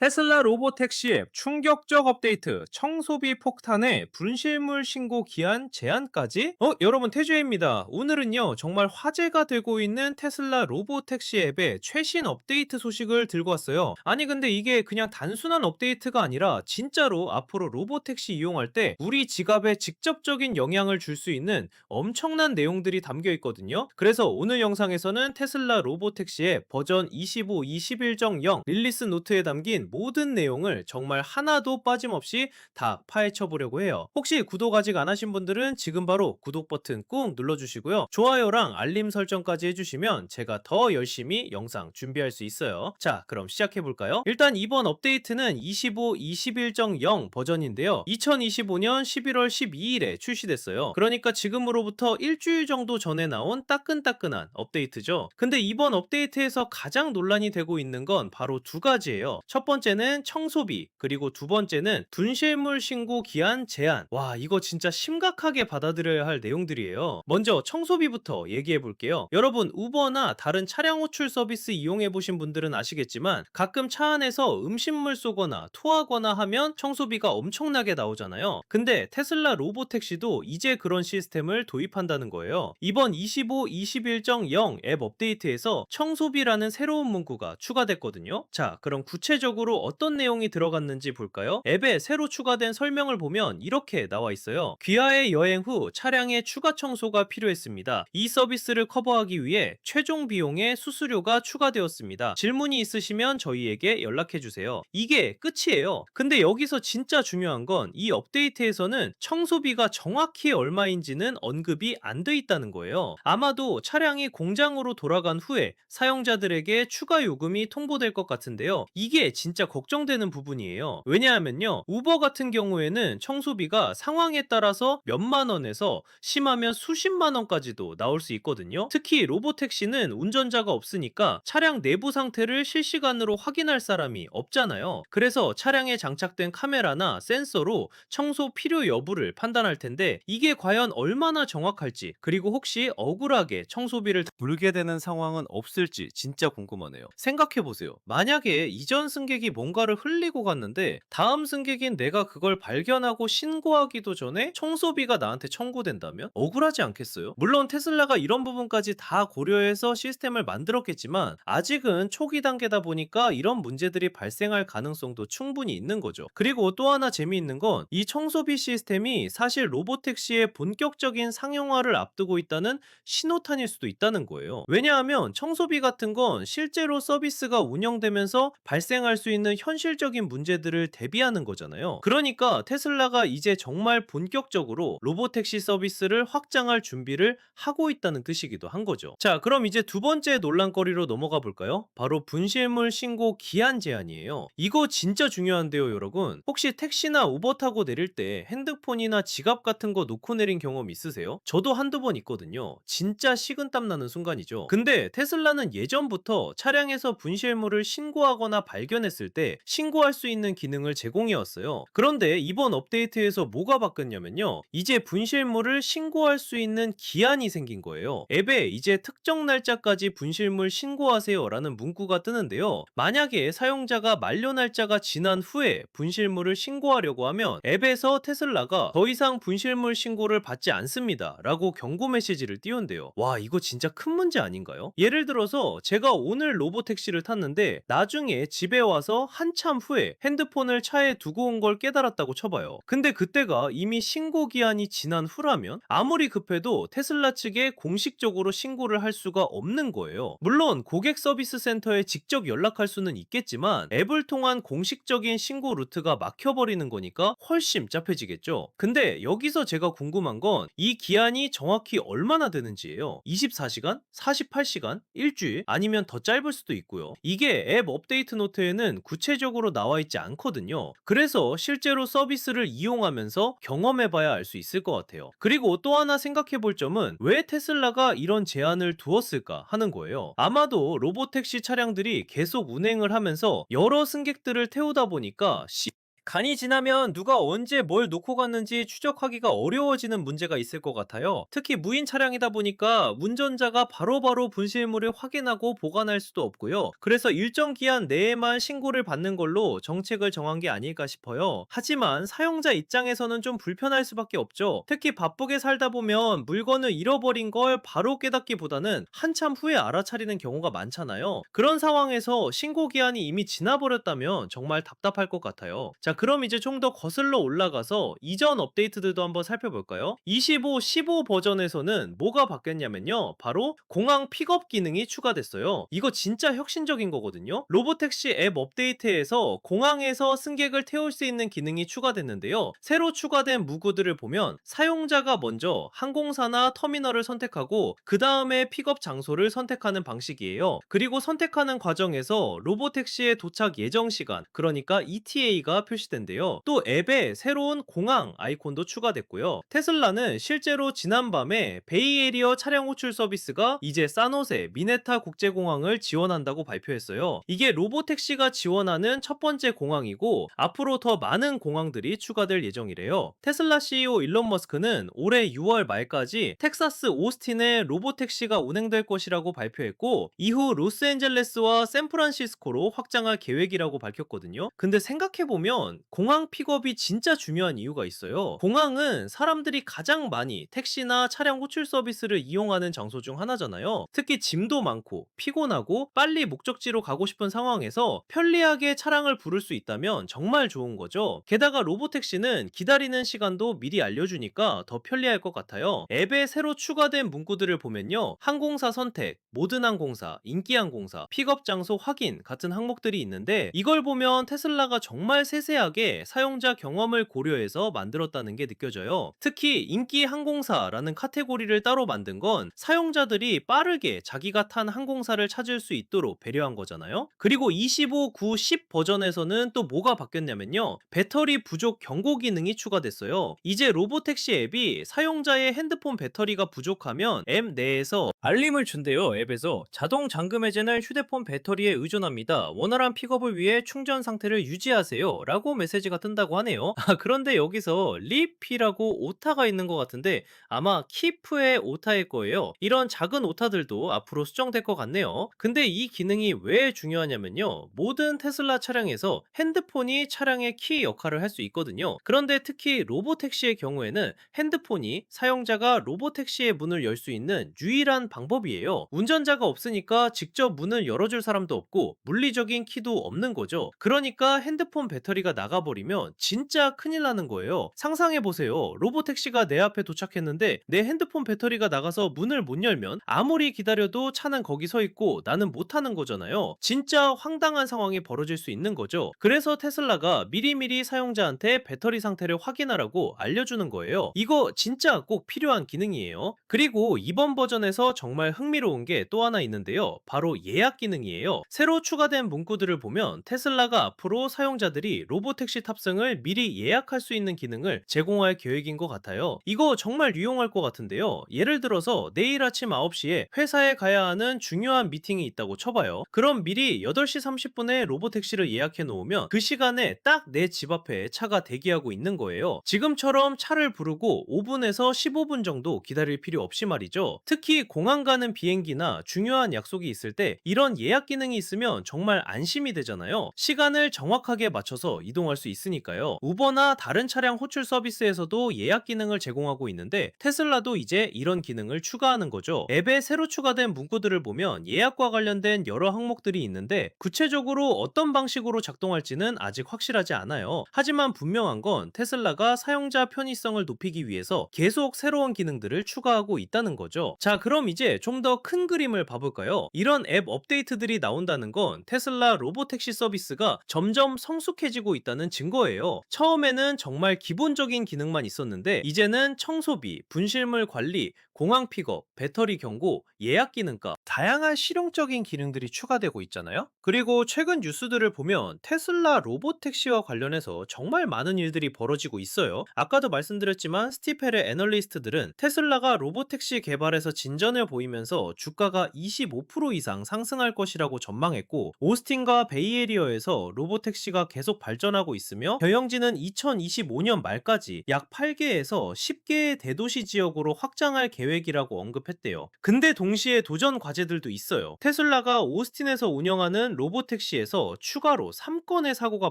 테슬라 로보택시 앱 충격적 업데이트, 청소비 폭탄에 분실물 신고 기한 제한까지? 어, 여러분 태주입니다. 오늘은요, 정말 화제가 되고 있는 테슬라 로보택시 앱의 최신 업데이트 소식을 들고 왔어요. 아니, 근데 이게 그냥 단순한 업데이트가 아니라 진짜로 앞으로 로보택시 이용할 때 우리 지갑에 직접적인 영향을 줄 수 있는 엄청난 내용들이 담겨 있거든요. 그래서 오늘 영상에서는 테슬라 로보택시 앱 버전 25, 21.0 릴리스 노트에 담긴 모든 내용을 정말 하나도 빠짐없이 다 파헤쳐 보려고 해요. 혹시 구독 아직 안 하신 분들은 지금 바로 구독 버튼 꾹 눌러주시고요. 좋아요랑 알림 설정까지 해주시면 제가 더 열심히 영상 준비할 수 있어요. 자, 그럼 시작해 볼까요? 일단 이번 업데이트는 25, 21.0 버전인데요. 2025년 11월 12일에 출시됐어요. 그러니까 지금으로부터 일주일 정도 전에 나온 따끈따끈한 업데이트죠. 근데 이번 업데이트에서 가장 논란이 되고 있는 건 바로 두 가지예요. 첫 번째 는 청소비, 그리고 두 번째는 분실물 신고 기한 제한. 와, 이거 진짜 심각하게 받아들여야 할 내용들이에요. 먼저 청소비부터 얘기해 볼게요. 여러분, 우버나 다른 차량 호출 서비스 이용해 보신 분들은 아시겠지만 가끔 차 안에서 음식물 쏘거나 토하거나 하면 청소비가 엄청나게 나오잖아요. 근데 테슬라 로보택시도 이제 그런 시스템을 도입한다는 거예요. 이번 25, 21.0 앱 업데이트에서 청소비라는 새로운 문구가 추가됐거든요. 자, 그럼 구체적으로 어떤 내용이 들어갔는지 볼까요? 앱에 새로 추가된 설명을 보면 이렇게 나와 있어요. 귀하의 여행 후 차량의 추가 청소가 필요했습니다. 이 서비스를 커버하기 위해 최종 비용의 수수료가 추가되었습니다. 질문이 있으시면 저희에게 연락해 주세요. 이게 끝이에요. 근데 여기서 진짜 중요한 건 이 업데이트에서는 청소비가 정확히 얼마인지는 언급이 안 돼 있다는 거예요. 아마도 차량이 공장으로 돌아간 후에 사용자들에게 추가 요금이 통보될 것 같은데요. 이게 진짜 걱정되는 부분이에요. 왜냐하면요. 우버 같은 경우에는 청소비가 상황에 따라서 몇만 원에서 심하면 수십만 원까지도 나올 수 있거든요. 특히 로보 택시는 운전자가 없으니까 차량 내부 상태를 실시간으로 확인할 사람이 없잖아요. 그래서 차량에 장착된 카메라나 센서로 청소 필요 여부를 판단할 텐데 이게 과연 얼마나 정확할지 그리고 혹시 억울하게 청소비를 물게 되는 상황은 없을지 진짜 궁금하네요. 생각해 보세요. 만약에 이전 승객이 뭔가를 흘리고 갔는데 다음 승객인 내가 그걸 발견하고 신고하기도 전에 청소비가 나한테 청구된다면 억울하지 않겠어요? 물론 테슬라가 이런 부분까지 다 고려해서 시스템을 만들었겠지만 아직은 초기 단계다 보니까 이런 문제들이 발생할 가능성도 충분히 있는 거죠. 그리고 또 하나 재미있는 건 이 청소비 시스템이 사실 로보택시의 본격적인 상용화를 앞두고 있다는 신호탄일 수도 있다는 거예요. 왜냐하면 청소비 같은 건 실제로 서비스가 운영되면서 발생할 수 있는 현실적인 문제들을 대비하는 거잖아요. 그러니까 테슬라가 이제 정말 본격적으로 로보택시 서비스를 확장할 준비를 하고 있다는 뜻이기도 한 거죠. 자, 그럼 이제 두 번째 논란거리로 넘어가 볼까요? 바로 분실물 신고 기한 제한이에요. 이거 진짜 중요한데요, 여러분. 혹시 택시나 우버 타고 내릴 때 핸드폰이나 지갑 같은 거 놓고 내린 경험 있으세요? 저도 한두 번 있거든요. 진짜 식은땀 나는 순간이죠. 근데 테슬라는 예전부터 차량에서 분실물을 신고하거나 발견했을 때 신고할 수 있는 기능을 제공해왔어요. 그런데 이번 업데이트에서 뭐가 바뀌었냐면요. 이제 분실물을 신고할 수 있는 기한이 생긴 거예요. 앱에 이제 특정 날짜까지 분실물 신고하세요라는 문구가 뜨는데요. 만약에 사용자가 만료 날짜가 지난 후에 분실물을 신고하려고 하면 앱에서 테슬라가 더 이상 분실물 신고를 받지 않습니다. 라고 경고 메시지를 띄운대요. 와, 이거 진짜 큰 문제 아닌가요? 예를 들어서 제가 오늘 로보택시를 탔는데 나중에 집에 와서 한참 후에 핸드폰을 차에 두고 온 걸 깨달았다고 쳐봐요. 근데 그때가 이미 신고 기한이 지난 후라면 아무리 급해도 테슬라 측에 공식적으로 신고를 할 수가 없는 거예요. 물론 고객 서비스 센터에 직접 연락할 수는 있겠지만 앱을 통한 공식적인 신고 루트가 막혀버리는 거니까 훨씬 짭해지겠죠. 근데 여기서 제가 궁금한 건 이 기한이 정확히 얼마나 되는지예요. 24시간? 48시간? 일주일? 아니면 더 짧을 수도 있고요. 이게 앱 업데이트 노트에는 구체적으로 나와 있지 않거든요. 그래서 실제로 서비스를 이용하면서 경험해봐야 알 수 있을 것 같아요. 그리고 또 하나 생각해 볼 점은 왜 테슬라가 이런 제한을 두었을까 하는 거예요. 아마도 로보택시 차량들이 계속 운행을 하면서 여러 승객들을 태우다 보니까 시- 간이 지나면 누가 언제 뭘 놓고 갔는지 추적하기가 어려워지는 문제가 있을 것 같아요. 특히 무인 차량이다 보니까 운전자가 바로바로 분실물을 확인하고 보관할 수도 없고요. 그래서 일정 기한 내에만 신고를 받는 걸로 정책을 정한 게 아닐까 싶어요. 하지만 사용자 입장에서는 좀 불편할 수밖에 없죠. 특히 바쁘게 살다 보면 물건을 잃어버린 걸 바로 깨닫기보다는 한참 후에 알아차리는 경우가 많잖아요. 그런 상황에서 신고 기한이 이미 지나버렸다면 정말 답답할 것 같아요. 자, 그럼 이제 좀 더 거슬러 올라가서 이전 업데이트들도 한번 살펴볼까요? 25, 15 버전에서는 뭐가 바뀌었냐면요. 바로 공항 픽업 기능이 추가됐어요. 이거 진짜 혁신적인 거거든요. 로보택시 앱 업데이트에서 공항에서 승객을 태울 수 있는 기능이 추가됐는데요. 새로 추가된 무구들을 보면 사용자가 먼저 항공사나 터미널을 선택하고 그 다음에 픽업 장소를 선택하는 방식이에요. 그리고 선택하는 과정에서 로보택시의 도착 예정 시간, 그러니까 ETA가 표시 된대요. 또 앱에 새로운 공항 아이콘도 추가됐고요. 테슬라는 실제로 지난밤에 베이에리어 차량 호출 서비스가 이제 사노세 미네타 국제공항을 지원한다고 발표했어요. 이게 로보택시가 지원하는 첫 번째 공항이고 앞으로 더 많은 공항들이 추가될 예정이래요. 테슬라 CEO 일론 머스크는 올해 6월 말까지 텍사스 오스틴에 로보택시가 운행될 것이라고 발표했고 이후 로스앤젤레스와 샌프란시스코로 확장할 계획이라고 밝혔거든요. 근데 생각해보면 공항 픽업이 진짜 중요한 이유가 있어요. 공항은 사람들이 가장 많이 택시나 차량 호출 서비스를 이용하는 장소 중 하나잖아요. 특히 짐도 많고 피곤하고 빨리 목적지로 가고 싶은 상황에서 편리하게 차량을 부를 수 있다면 정말 좋은 거죠. 게다가 로보택시는 기다리는 시간도 미리 알려주니까 더 편리할 것 같아요. 앱에 새로 추가된 문구들을 보면요. 항공사 선택, 모든 항공사, 인기 항공사, 픽업 장소 확인 같은 항목들이 있는데 이걸 보면 테슬라가 정말 세세하게 사용자 경험을 고려해서 만들었다는 게 느껴져요. 특히 인기 항공사라는 카테고리를 따로 만든 건 사용자들이 빠르게 자기가 탄 항공사를 찾을 수 있도록 배려한 거잖아요. 그리고 25, 9, 10 버전에서는 또 뭐가 바뀌었냐면요. 배터리 부족 경고 기능이 추가됐어요. 이제 로보택시 앱이 사용자의 핸드폰 배터리가 부족하면 앱 내에서 알림을 준대요. 앱에서 자동 잠금 해제는 휴대폰 배터리에 의존합니다. 원활한 픽업을 위해 충전 상태를 유지하세요. 라고 메시지가 뜬다고 하네요. 아, 그런데 여기서 리피라고 오타가 있는 것 같은데 아마 키프의 오타일 거예요. 이런 작은 오타들도 앞으로 수정될 것 같네요. 근데 이 기능이 왜 중요하냐면요. 모든 테슬라 차량에서 핸드폰이 차량의 키 역할을 할 수 있거든요. 그런데 특히 로보택시의 경우에는 핸드폰이 사용자가 로보택시의 문을 열 수 있는 유일한 방법이에요. 운전자가 없으니까 직접 문을 열어줄 사람도 없고 물리적인 키도 없는 거죠. 그러니까 핸드폰 배터리가 나가버리면 진짜 큰일 나는 거예요. 상상해보세요. 로보택시가 내 앞에 도착했는데 내 핸드폰 배터리가 나가서 문을 못 열면 아무리 기다려도 차는 거기 서 있고 나는 못 타는 거잖아요. 진짜 황당한 상황이 벌어질 수 있는 거죠. 그래서 테슬라가 미리미리 사용자한테 배터리 상태를 확인하라고 알려주는 거예요. 이거 진짜 꼭 필요한 기능이에요. 그리고 이번 버전에서 정말 흥미로운 게 또 하나 있는데요. 바로 예약 기능이에요. 새로 추가된 문구들을 보면 테슬라가 앞으로 사용자들이 로보 택시 탑승을 미리 예약할 수 있는 기능을 제공할 계획인 것 같아요. 이거 정말 유용할 것 같은데요. 예를 들어서 내일 아침 9시에 회사에 가야 하는 중요한 미팅이 있다고 쳐봐요. 그럼 미리 8시 30분에 로보 택시를 예약해 놓으면 그 시간에 딱 내 집 앞에 차가 대기하고 있는 거예요. 지금처럼 차를 부르고 5분에서 15분 정도 기다릴 필요 없이 말이죠. 특히 공항 가는 비행기나 중요한 약속이 있을 때 이런 예약 기능이 있으면 정말 안심이 되잖아요. 시간을 정확하게 맞춰서 이동 할 수 있으니까요. 우버나 다른 차량 호출 서비스에서도 예약 기능을 제공하고 있는데 테슬라도 이제 이런 기능을 추가하는 거죠. 앱에 새로 추가된 문구들을 보면 예약과 관련된 여러 항목들이 있는데 구체적으로 어떤 방식으로 작동할지는 아직 확실하지 않아요. 하지만 분명한 건 테슬라가 사용자 편의성을 높이기 위해서 계속 새로운 기능들을 추가하고 있다는 거죠. 자, 그럼 이제 좀 더 큰 그림을 봐볼까요? 이런 앱 업데이트들이 나온다는 건 테슬라 로보택시 서비스가 점점 성숙해지고 있다는 증거예요. 처음에는 정말 기본적인 기능만 있었는데 이제는 청소비, 분실물 관리, 공항 픽업, 배터리 경고, 예약 기능까 다양한 실용적인 기능들이 추가되고 있잖아요. 그리고 최근 뉴스들을 보면 테슬라 로보택시와 관련해서 정말 많은 일들이 벌어지고 있어요. 아까도 말씀드렸지만 스티펠의 애널리스트들은 테슬라가 로보택시 개발에서 진전을 보이면서 주가가 25% 이상 상승할 것이라고 전망했고 오스틴과 베이에리어에서 로보택시가 계속 발전하고 있으며 경영진은 2025년 말까지 약 8개에서 10개의 대도시 지역으로 확장할 계획이라고 언급했대요. 근데 동시에 도전 과제 들도 있어요. 테슬라가 오스틴에서 운영하는 로보택시에서 추가로 3건의 사고가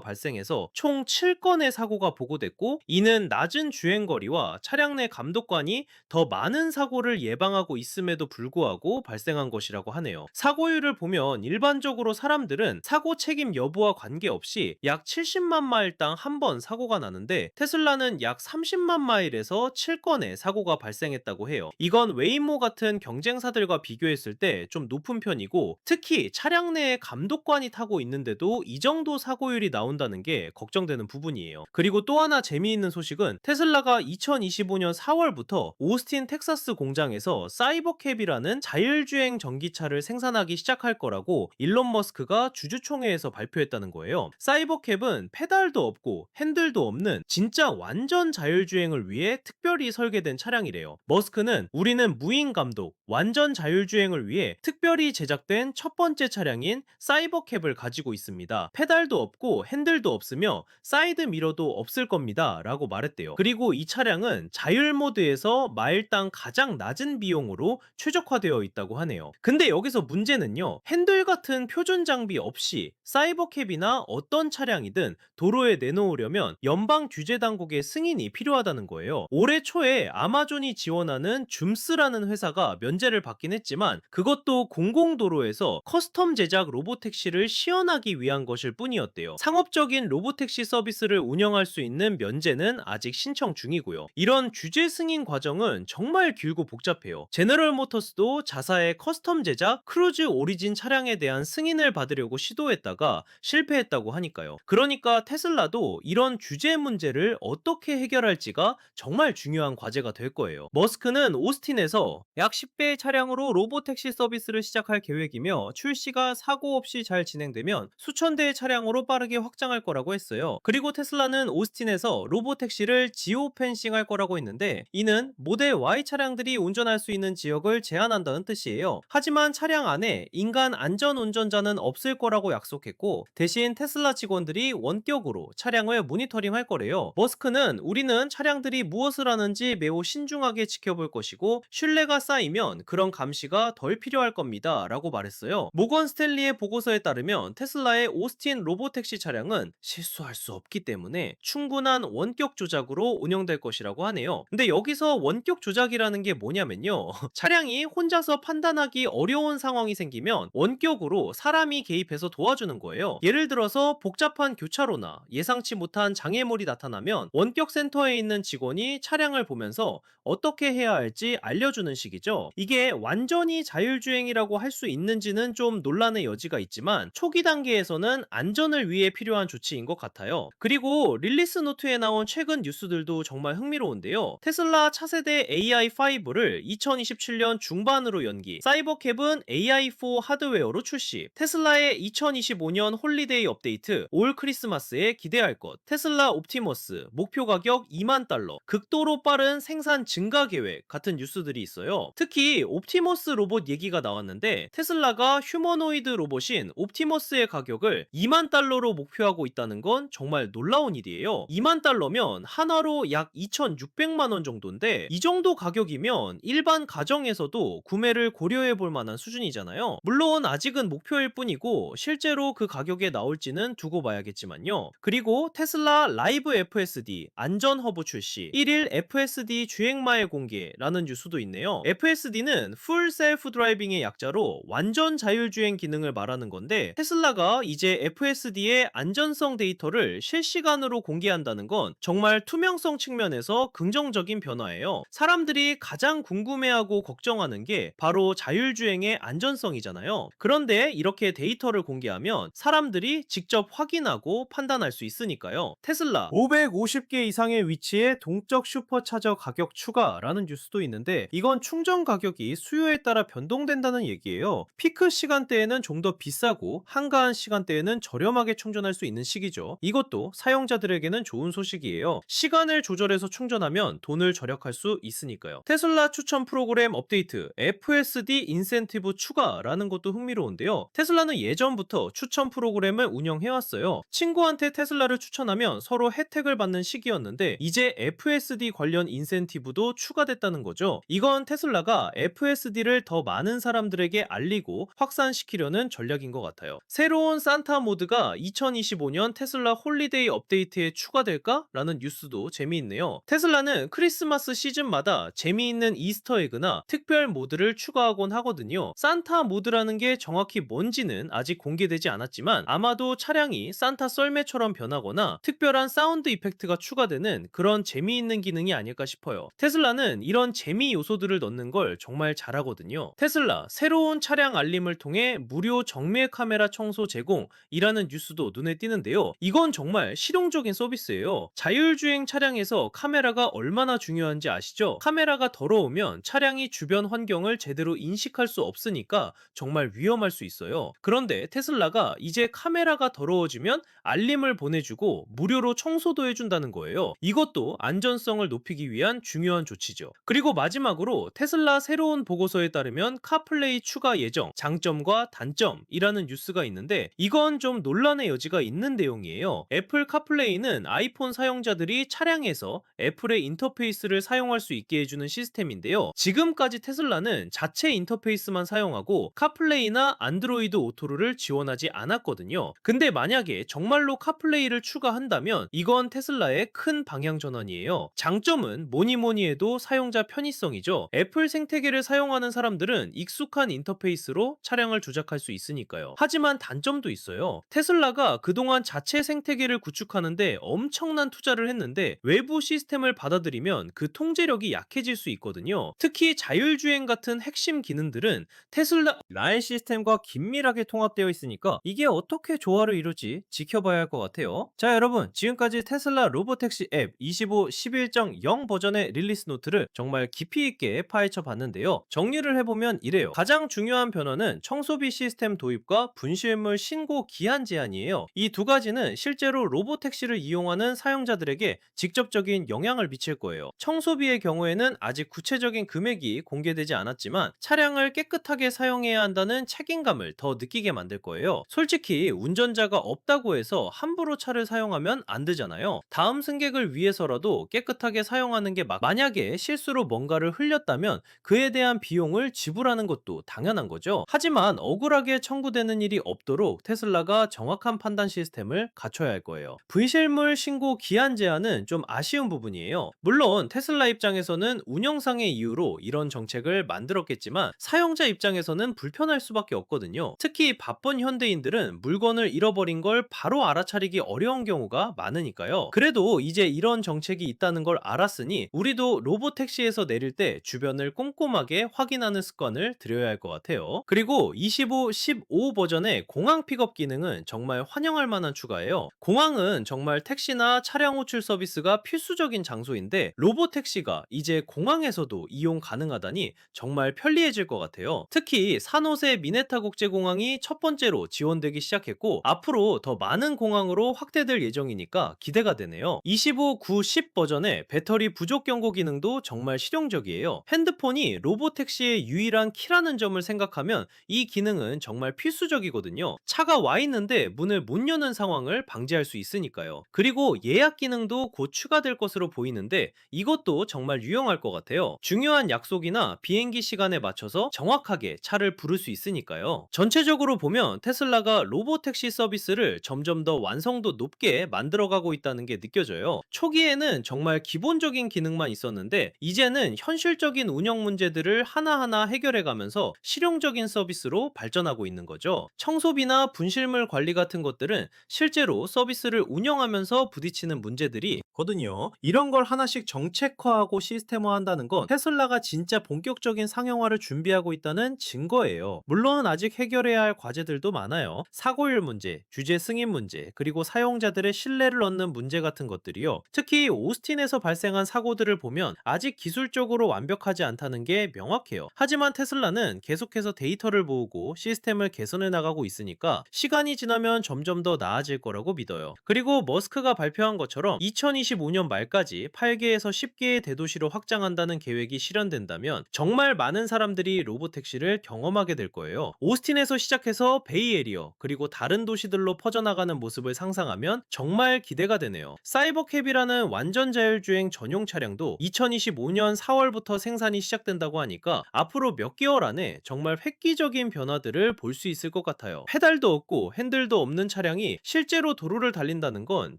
발생해서 총 7건의 사고가 보고됐고 이는 낮은 주행거리와 차량 내 감독관이 더 많은 사고를 예방하고 있음에도 불구하고 발생한 것이라고 하네요. 사고율을 보면 일반적으로 사람들은 사고 책임 여부와 관계없이 약 70만 마일당 한 번 사고가 나는데 테슬라는 약 30만 마일에서 7건의 사고가 발생했다고 해요. 이건 웨이모 같은 경쟁사들과 비교했을 때좀 높은 편이고 특히 차량 내에 감독관이 타고 있는데도 이 정도 사고율이 나온다는 게 걱정되는 부분이에요. 그리고 또 하나 재미있는 소식은 테슬라가 2025년 4월부터 오스틴 텍사스 공장에서 사이버캡이라는 자율주행 전기차를 생산하기 시작할 거라고 일론 머스크가 주주총회에서 발표했다는 거예요. 사이버캡은 페달도 없고 핸들도 없는 진짜 완전 자율주행을 위해 특별히 설계된 차량이래요. 머스크는 우리는 무인 감독, 완전 자율주행을 위해 특별히 제작된 첫 번째 차량인 사이버캡을 가지고 있습니다. 페달도 없고 핸들도 없으며 사이드 미러도 없을 겁니다. 라고 말했대요. 그리고 이 차량은 자율 모드에서 마일당 가장 낮은 비용으로 최적화되어 있다고 하네요. 근데 여기서 문제는요. 핸들 같은 표준 장비 없이 사이버캡이나 어떤 차량이든 도로에 내놓으려면 연방 규제 당국의 승인이 필요하다는 거예요. 올해 초에 아마존이 지원하는 줌스라는 회사가 면제를 받긴 했지만 그것도 공공도로에서 커스텀 제작 로보택시를 시연하기 위한 것일 뿐이었대요. 상업적인 로보택시 서비스를 운영할 수 있는 면제는 아직 신청 중이고요. 이런 규제 승인 과정은 정말 길고 복잡해요. 제너럴 모터스도 자사의 커스텀 제작 크루즈 오리진 차량에 대한 승인을 받으려고 시도했다가 실패했다고 하니까요. 그러니까 테슬라도 이런 규제 문제를 어떻게 해결할지가 정말 중요한 과제가 될 거예요. 머스크는 오스틴에서 약 10배 의 차량으로 로보택시 서비스를 시작할 계획이며 출시가 사고 없이 잘 진행되면 수천 대의 차량으로 빠르게 확장할 거라고 했어요. 그리고 테슬라는 오스틴에서 로보택시를 지오 펜싱할 거라고 했는데 이는 모델 Y 차량들이 운전할 수 있는 지역을 제한한다는 뜻이에요. 하지만 차량 안에 인간 안전 운전자는 없을 거라고 약속했고 대신 테슬라 직원들이 원격으로 차량을 모니터링 할 거래요. 머스크는 우리는 차량들이 무엇을 하는지 매우 신중하게 지켜볼 것이고 신뢰가 쌓이면 그런 감시가 덜 필요할 겁니다. 라고 말했어요. 모건 스탠리의 보고서에 따르면 테슬라의 오스틴 로보택시 차량은 실수할 수 없기 때문에 충분한 원격 조작으로 운영될 것이라고 하네요. 근데 여기서 원격 조작이라는 게 뭐냐면요. 차량이 혼자서 판단하기 어려운 상황이 생기면 원격으로 사람이 개입해서 도와주는 거예요. 예를 들어서 복잡한 교차로나 예상치 못한 장애물이 나타나면 원격 센터에 있는 직원이 차량을 보면서 어떻게 해야 할지 알려주는 식이죠. 이게 완전히 자율주행이라고 할 수 있는지는 좀 논란의 여지가 있지만 초기 단계에서는 안전을 위해 필요한 조치인 것 같아요. 그리고 릴리스 노트에 나온 최근 뉴스들도 정말 흥미로운데요. 테슬라 차세대 AI5를 2027년 중반으로 연기, 사이버캡은 AI4 하드웨어로 출시, 테슬라의 2025년 홀리데이 업데이트, 올 크리스마스에 기대할 것, 테슬라 옵티머스, 목표 가격 2만 달러, 극도로 빠른 생산 증가 계획 같은 뉴스들이 있어요. 특히 옵티머스 로봇 얘기가 나왔는데 테슬라가 휴머노이드 로봇인 옵티머스의 가격을 2만 달러로 목표하고 있다는 건 정말 놀라운 일이에요. 2만 달러면 하나로 약 2,600만 원 정도인데 이 정도 가격이면 일반 가정에서도 구매를 고려해 볼 만한 수준이잖아요. 물론 아직은 목표일 뿐이고 실제로 그 가격에 나올지는 두고 봐야겠지만요. 그리고 테슬라 라이브 FSD 안전 허브 출시, 1일 FSD 주행마의 공개라는 뉴스도 있네요. FSD 는 풀 셀프 드라이빙의 약자로 완전 자율주행 기능을 말하는 건데 테슬라가 이제 FSD의 안전성 데이터를 실시간으로 공개한다는 건 정말 투명성 측면에서 긍정적인 변화예요. 사람들이 가장 궁금해하고 걱정하는 게 바로 자율주행의 안전성이잖아요. 그런데 이렇게 데이터를 공개하면 사람들이 직접 확인하고 판단할 수 있으니까요. 테슬라 550개 이상의 위치에 동적 슈퍼차저 가격 추가라는 뉴스도 있는데 이건 충전 가격 가격이 수요에 따라 변동된다는 얘기예요. 피크 시간대에는 좀 더 비싸고 한가한 시간대에는 저렴하게 충전할 수 있는 시기죠. 이것도 사용자들에게는 좋은 소식이에요. 시간을 조절해서 충전하면 돈을 절약할 수 있으니까요. 테슬라 추천 프로그램 업데이트 FSD 인센티브 추가라는 것도 흥미로운데요. 테슬라는 예전부터 추천 프로그램을 운영해왔어요. 친구한테 테슬라를 추천하면 서로 혜택을 받는 시기였는데 이제 FSD 관련 인센티브도 추가됐다는 거죠. 이건 테슬라가 FSD를 더 많은 사람들에게 알리고 확산시키려는 전략인 것 같아요. 새로운 산타 모드가 2025년 테슬라 홀리데이 업데이트에 추가될까? 라는 뉴스도 재미있네요. 테슬라는 크리스마스 시즌마다 재미있는 이스터에그나 특별 모드를 추가하곤 하거든요. 산타 모드라는 게 정확히 뭔지는 아직 공개되지 않았지만 아마도 차량이 산타 썰매처럼 변하거나 특별한 사운드 이펙트가 추가되는 그런 재미있는 기능이 아닐까 싶어요. 테슬라는 이런 재미 요소들을 넣는 걸 정말 잘하거든요. 테슬라 새로운 차량 알림을 통해 무료 정밀 카메라 청소 제공이라는 뉴스도 눈에 띄는데요. 이건 정말 실용적인 서비스예요. 자율주행 차량에서 카메라가 얼마나 중요한지 아시죠? 카메라가 더러우면 차량이 주변 환경을 제대로 인식할 수 없으니까 정말 위험할 수 있어요. 그런데 테슬라가 이제 카메라가 더러워지면 알림을 보내주고 무료로 청소도 해준다는 거예요. 이것도 안전성을 높이기 위한 중요한 조치죠. 그리고 마지막으로 테슬라 새로 운 보고서에 따르면 카플레이 추가 예정, 장점과 단점이라는 뉴스가 있는데 이건 좀 논란의 여지가 있는 내용이에요. 애플 카플레이는 아이폰 사용자들이 차량에서 애플의 인터페이스를 사용할 수 있게 해주는 시스템인데요. 지금까지 테슬라는 자체 인터페이스만 사용하고 카플레이나 안드로이드 오토로를 지원하지 않았거든요. 근데 만약에 정말로 카플레이를 추가한다면 이건 테슬라의 큰 방향 전환이에요. 장점은 뭐니 뭐니 해도 사용자 편의성이죠. 애플 생태계 를 사용하는 사람들은 익숙한 인터페이스로 차량을 조작할 수 있으니까요. 하지만 단점도 있어요. 테슬라가 그동안 자체 생태계를 구축하는데 엄청난 투자를 했는데 외부 시스템을 받아들이면 그 통제력이 약해질 수 있거든요. 특히 자율주행 같은 핵심 기능들은 테슬라 라인 시스템과 긴밀하게 통합되어 있으니까 이게 어떻게 조화를 이루지 지켜봐야 할 것 같아요. 자 여러분 지금까지 테슬라 로보택시 앱 25 11.0 버전의 릴리스 노트를 정말 깊이 있게 파헤쳐 봤는데 요. 정리를 해보면 이래요. 가장 중요한 변화는 청소비 시스템 도입과 분실물 신고 기한 제한이에요. 이 두 가지는 실제로 로보택시를 이용하는 사용자들에게 직접적인 영향을 미칠 거예요. 청소비의 경우에는 아직 구체적인 금액이 공개되지 않았지만 차량을 깨끗하게 사용해야 한다는 책임감을 더 느끼게 만들 거예요. 솔직히 운전자가 없다고 해서 함부로 차를 사용하면 안 되잖아요. 다음 승객을 위해서라도 깨끗하게 사용하는 게 막, 만약에 실수로 뭔가를 흘렸다면 그에 대한 비용을 지불하는 것도 당연한 거죠. 하지만 억울하게 청구되는 일이 없도록 테슬라가 정확한 판단 시스템을 갖춰야 할 거예요. 분실물 신고 기한 제한은 좀 아쉬운 부분이에요. 물론 테슬라 입장에서는 운영상의 이유로 이런 정책을 만들었겠지만 사용자 입장에서는 불편할 수밖에 없거든요. 특히 바쁜 현대인들은 물건을 잃어버린 걸 바로 알아차리기 어려운 경우가 많으니까요. 그래도 이제 이런 정책이 있다는 걸 알았으니 우리도 로보택시에서 내릴 때 주변을 꼼꼼 하게 확인하는 습관을 들여야 할 것 같아요. 그리고 25, 15 버전의 공항 픽업 기능은 정말 환영할 만한 추가예요. 공항은 정말 택시나 차량 호출 서비스가 필수적인 장소인데 로보택시가 이제 공항에서도 이용 가능하다니 정말 편리해질 것 같아요. 특히 산호세 미네타 국제공항이 첫 번째로 지원되기 시작했고 앞으로 더 많은 공항으로 확대될 예정이니까 기대가 되네요. 25, 9, 10 버전의 배터리 부족 경고 기능도 정말 실용적이에요. 핸드폰이 로보택시의 유일한 키라는 점을 생각하면 이 기능은 정말 필수적이거든요. 차가 와 있는데 문을 못 여는 상황을 방지할 수 있으니까요. 그리고 예약 기능도 곧 추가될 것으로 보이는데 이것도 정말 유용할 것 같아요. 중요한 약속이나 비행기 시간에 맞춰서 정확하게 차를 부를 수 있으니까요. 전체적으로 보면 테슬라가 로보택시 서비스를 점점 더 완성도 높게 만들어가고 있다는 게 느껴져요. 초기에는 정말 기본적인 기능만 있었는데 이제는 현실적인 운영 문제 들을 하나하나 해결해 가면서 실용적인 서비스로 발전하고 있는 거죠. 청소비나 분실물 관리 같은 것들은 실제로 서비스를 운영하면서 부딪히는 문제들이 거든요. 이런 걸 하나씩 정책화하고 시스템화한다는 건 테슬라가 진짜 본격적인 상용화를 준비하고 있다는 증거예요. 물론 아직 해결해야 할 과제들도 많아요. 사고율 문제, 규제 승인 문제, 그리고 사용자들의 신뢰를 얻는 문제 같은 것들이요. 특히 오스틴에서 발생한 사고들을 보면 아직 기술적으로 완벽하지 않다는 게게 명확해요. 하지만 테슬라는 계속해서 데이터를 모으고 시스템을 개선해 나가고 있으니까 시간이 지나면 점점 더 나아질 거라고 믿어요. 그리고 머스크가 발표한 것처럼 2025년 말까지 8개에서 10개의 대도시로 확장한다는 계획이 실현된다면 정말 많은 사람들이 로보택시를 경험하게 될 거예요. 오스틴에서 시작해서 베이에리어 그리고 다른 도시들로 퍼져나가는 모습을 상상하면 정말 기대가 되네요. 사이버캡이라는 완전 자율주행 전용 차량도 2025년 4월부터 생산이 시작된다고 하니까 앞으로 몇 개월 안에 정말 획기적인 변화들을 볼 수 있을 것 같아요. 페달도 없고 핸들도 없는 차량이 실제로 도로를 달린다는 건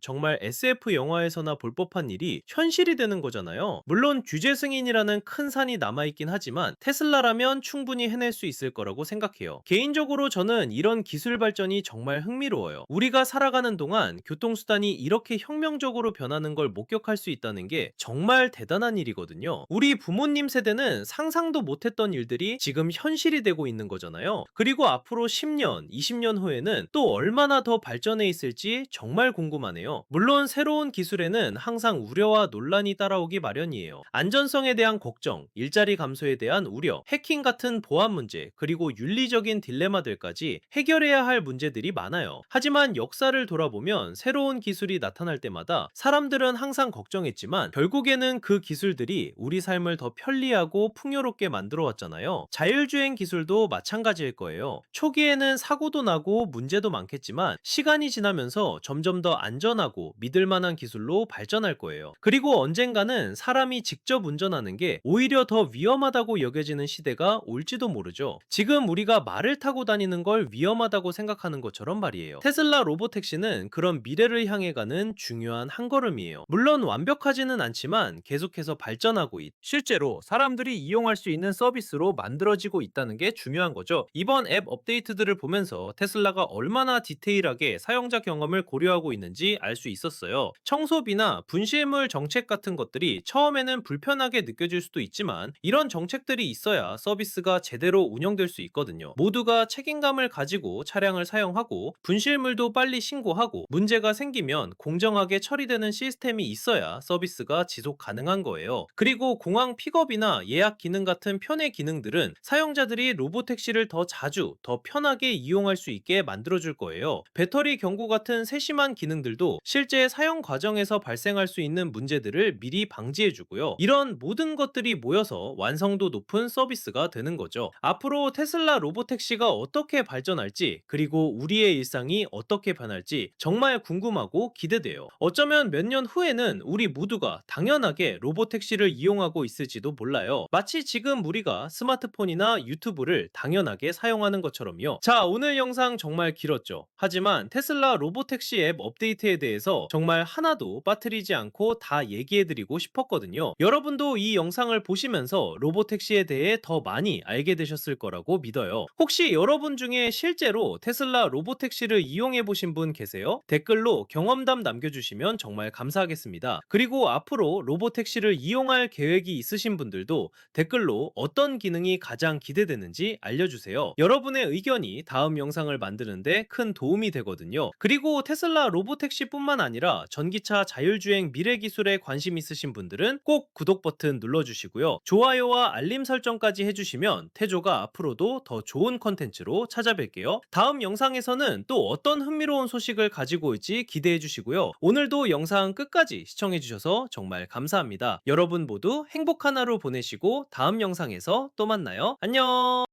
정말 SF 영화에서나 볼 법한 일이 현실이 되는 거잖아요. 물론 규제 승인이라는 큰 산이 남아있긴 하지만 테슬라라면 충분히 해낼 수 있을 거라고 생각해요. 개인적으로 저는 이런 기술 발전이 정말 흥미로워요. 우리가 살아가는 동안 교통수단이 이렇게 혁명적으로 변하는 걸 목격할 수 있다는 게 정말 대단한 일이거든요. 우리 부모님 세대는 상 상도 못했던 일들이 지금 현실이 되고 있는 거잖아요. 그리고 앞으로 10년, 20년 후에는 또 얼마나 더 발전해 있을지 정말 궁금하네요. 물론 새로운 기술에는 항상 우려와 논란이 따라오기 마련이에요. 안전성에 대한 걱정, 일자리 감소에 대한 우려, 해킹 같은 보안 문제, 그리고 윤리적인 딜레마들까지 해결해야 할 문제들이 많아요. 하지만 역사를 돌아보면 새로운 기술이 나타날 때마다 사람들은 항상 걱정했지만 결국에는 그 기술들이 우리 삶을 더 편리하고 풍 요롭게 만들어 왔잖아요. 자율주행 기술도 마찬가지일 거예요. 초기에는 사고도 나고 문제도 많겠지만 시간이 지나면서 점점 더 안전하고 믿을 만한 기술로 발전할 거예요. 그리고 언젠가는 사람이 직접 운전하는 게 오히려 더 위험하다고 여겨지는 시대가 올지도 모르죠. 지금 우리가 말을 타고 다니는 걸 위험하다고 생각하는 것처럼 말이에요. 테슬라 로보택시는 그런 미래를 향해 가는 중요한 한 걸음이에요. 물론 완벽하지는 않지만 계속해서 발전하고 있. 실제로 사람들이 이 용할 수 있는 서비스로 만들어지고 있다는 게 중요한 거죠. 이번 앱 업데이트들을 보면서 테슬라가 얼마나 디테일하게 사용자 경험을 고려하고 있는지 알 수 있었어요. 청소비나 분실물 정책 같은 것들이 처음에는 불편하게 느껴질 수도 있지만 이런 정책들이 있어야 서비스가 제대로 운영될 수 있거든요. 모두가 책임감을 가지고 차량을 사용하고 분실물도 빨리 신고하고 문제가 생기면 공정하게 처리되는 시스템이 있어야 서비스가 지속 가능한 거예요. 그리고 공항 픽업이나 예약 기능 같은 편의 기능들은 사용자들이 로보택시를 더 자주, 더 편하게 이용할 수 있게 만들어줄 거예요. 배터리 경고 같은 세심한 기능들도 실제 사용 과정에서 발생할 수 있는 문제들을 미리 방지해주고요. 이런 모든 것들이 모여서 완성도 높은 서비스가 되는 거죠. 앞으로 테슬라 로보택시가 어떻게 발전할지, 그리고 우리의 일상이 어떻게 변할지 정말 궁금하고 기대돼요. 어쩌면 몇 년 후에는 우리 모두가 당연하게 로보택시를 이용하고 있을지도 몰라요. 마치 지금 우리가 스마트폰이나 유튜브를 당연하게 사용하는 것처럼요. 자, 오늘 영상 정말 길었죠. 하지만 테슬라 로보택시 앱 업데이트에 대해서 정말 하나도 빠뜨리지 않고 다 얘기해드리고 싶었거든요. 여러분도 이 영상을 보시면서 로보택시에 대해 더 많이 알게 되셨을 거라고 믿어요. 혹시 여러분 중에 실제로 테슬라 로보택시를 이용해 보신 분 계세요? 댓글로 경험담 남겨주시면 정말 감사하겠습니다. 그리고 앞으로 로보택시를 이용할 계획이 있으신 분들도 댓글로 어떤 기능이 가장 기대되는지 알려주세요. 여러분의 의견이 다음 영상을 만드는데 큰 도움이 되거든요. 그리고 테슬라 로보택시뿐만 아니라 전기차 자율주행 미래 기술에 관심 있으신 분들은 꼭 구독 버튼 눌러주시고요. 좋아요와 알림 설정까지 해주시면 태조가 앞으로도 더 좋은 컨텐츠로 찾아뵐게요. 다음 영상에서는 또 어떤 흥미로운 소식을 가지고 올지 기대해 주시고요. 오늘도 영상 끝까지 시청해 주셔서 정말 감사합니다. 여러분 모두 행복한 하루 보내시고 다음 영상에서 또 만나요. 안녕!